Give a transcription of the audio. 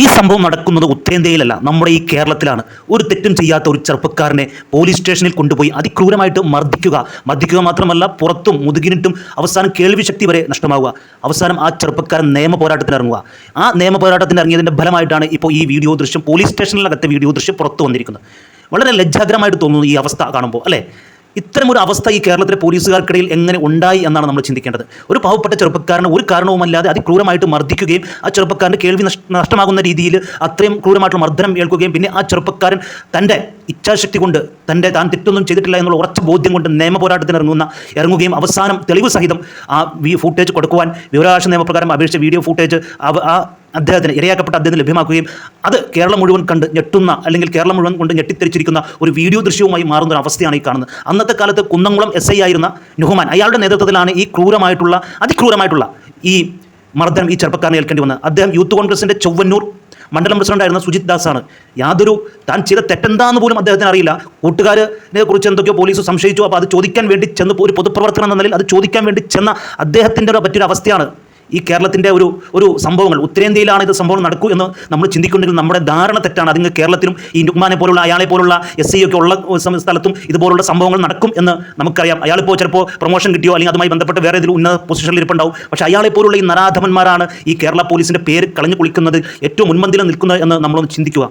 ഈ സംഭവം നടക്കുന്നത് ഉത്തരേന്ത്യയിലല്ല നമ്മുടെ ഈ കേരളത്തിലാണ്. ഒരു തെറ്റും ചെയ്യാത്ത ഒരു ചെറുപ്പക്കാരനെ പോലീസ് സ്റ്റേഷനിൽ കൊണ്ടുപോയി അതിക്രൂരമായിട്ട് മർദ്ദിക്കുക. മർദ്ദിക്കുക മാത്രമല്ല പുറത്തും മുതുകിനിട്ടും അവസാനം കേൾവി ശക്തി വരെ നഷ്ടമാവുക. അവസാനം ആ ചെറുപ്പക്കാരൻ നിയമ പോരാട്ടത്തിന് ഇറങ്ങുക. ആ നിയമ പോരാട്ടത്തിന് ഇറങ്ങിയതിന്റെ ഫലമായിട്ടാണ് ഇപ്പോൾ ഈ വീഡിയോ ദൃശ്യം പോലീസ് സ്റ്റേഷനിലകത്തെ വീഡിയോ ദൃശ്യം പുറത്തു വന്നിരിക്കുന്നത്. വളരെ ലജ്ജാകരമായിട്ട് തോന്നുന്നു ഈ അവസ്ഥ കാണുമ്പോൾ അല്ലേ? ഇത്തരം ഒരു അവസ്ഥ ഈ കേരളത്തിലെ പോലീസുകാർക്കിടയിൽ എങ്ങനെ ഉണ്ടായി എന്നാണ് നമ്മൾ ചിന്തിക്കേണ്ടത്. ഒരു പാവപ്പെട്ട ചെറുപ്പക്കാരനെ ഒരു കാരണവുമല്ലാതെ അതിക്രൂരമായിട്ട് മർദ്ദിക്കുകയും ആ ചെറുപ്പക്കാരന്റെ കേൾവി നഷ്ട- നഷ്ടമാകുന്ന രീതിയിൽ അത്രയും ക്രൂരമായിട്ടുള്ള മർദ്ദനം ഏൽക്കുകയും പിന്നെ ആ ചെറുപ്പക്കാരൻ തന്റെ ഇച്ഛാശക്തി കൊണ്ട് തന്റെ താൻ തെറ്റൊന്നും ചെയ്തിട്ടില്ല എന്നുള്ള ഉറച്ച ബോധ്യം കൊണ്ട് നിയമ പോരാട്ടത്തിന് ഇറങ്ങുന്ന ഇറങ്ങുകയും അവസാനം തെളിവ് സഹിതം ആ ഫുട്ടേജ് കൊടുക്കുവാൻ വിവരാവകാശ നിയമപ്രകാരം അപേക്ഷിച്ച വീഡിയോ ഫുട്ടേജ് ആ അദ്ദേഹത്തിന് ഇരയാക്കപ്പെട്ട അദ്ദേഹത്തിന് ലഭ്യമാക്കുകയും അത് കേരളം മുഴുവൻ കണ്ട് ഞെട്ടുന്ന അല്ലെങ്കിൽ കേരളം മുഴുവൻ കൊണ്ട് ഞെട്ടിത്തെരിച്ചിരിക്കുന്ന ഒരു വീഡിയോ ദൃശ്യവുമായി മാറുന്ന ഒരു അവസ്ഥയാണ് ഈ കാണുന്നത്. അന്നത്തെ കാലത്ത് കുന്നംകുളം എസ് ഐ ആയിരുന്ന നുഹ്മാൻ അയാളുടെ നേതൃത്വത്തിലാണ് ഈ ക്രൂരമായിട്ടുള്ള അതിക്രൂരമായിട്ടുള്ള ഈ മർദ്ദനം ഈ ചെറുപ്പക്കാരനെ ഏൽക്കേണ്ടി വന്നത്. അദ്ദേഹം യൂത്ത് കോൺഗ്രസിന്റെ ചൊവ്വന്നൂർ മണ്ഡലം പ്രസിഡന്റായിരുന്ന സുജിത് ദാസാണ്. യാതൊരു താൻ ചെയ്ത തെറ്റെന്താന്ന് പോലും അദ്ദേഹത്തിന് അറിയില്ല. കൂട്ടുകാരനെ കുറിച്ച് എന്തൊക്കെയോ പോലീസ് സംശയിച്ചു. അപ്പോൾ അത് ചോദിക്കാൻ വേണ്ടി ചെന്ന് ഒരു പൊതുപ്രവർത്തനം എന്ന നിലയിൽ അത് ചോദിക്കാൻ വേണ്ടി ചെന്ന അദ്ദേഹത്തിന്റെ പറ്റിയൊരു അവസ്ഥയാണ് ഈ കേരളത്തിന്റെ ഒരു ഒരു സംഭവങ്ങൾ. ഉത്തരേന്ത്യയിലാണ് ഇത് സംഭവം നടക്കൂ എന്ന് നമ്മൾ ചിന്തിക്കുന്നെങ്കിൽ നമ്മുടെ ധാരണ തെറ്റാണ്. അതിന് കേരളത്തിലും ഈ നുക്മാനെ പോലുള്ള അയാളെ പോലുള്ള എസ് സി ഒക്കെ ഉള്ള സ്ഥലത്തും ഇതുപോലുള്ള സംഭവങ്ങൾ നടക്കും എന്ന് നമുക്കറിയാം. അയാളിപ്പോൾ ചിലപ്പോൾ പ്രൊമോഷൻ കിട്ടിയോ അല്ലെങ്കിൽ അതുമായി ബന്ധപ്പെട്ട് വേറെ ഏതെങ്കിലും ഉന്നത പൊസിഷനിൽ ഇരിപ്പുണ്ടാവും. പക്ഷേ അയാളെ പോലുള്ള ഈ നരാധമന്മാരാണ് ഈ കേരള പോലീസിന്റെ പേര് കളഞ്ഞു കുളിക്കുന്നത് ഏറ്റവും മുൻപന്തിയിൽ നിൽക്കുന്നത് എന്ന് നമ്മളൊന്ന് ചിന്തിക്കുക.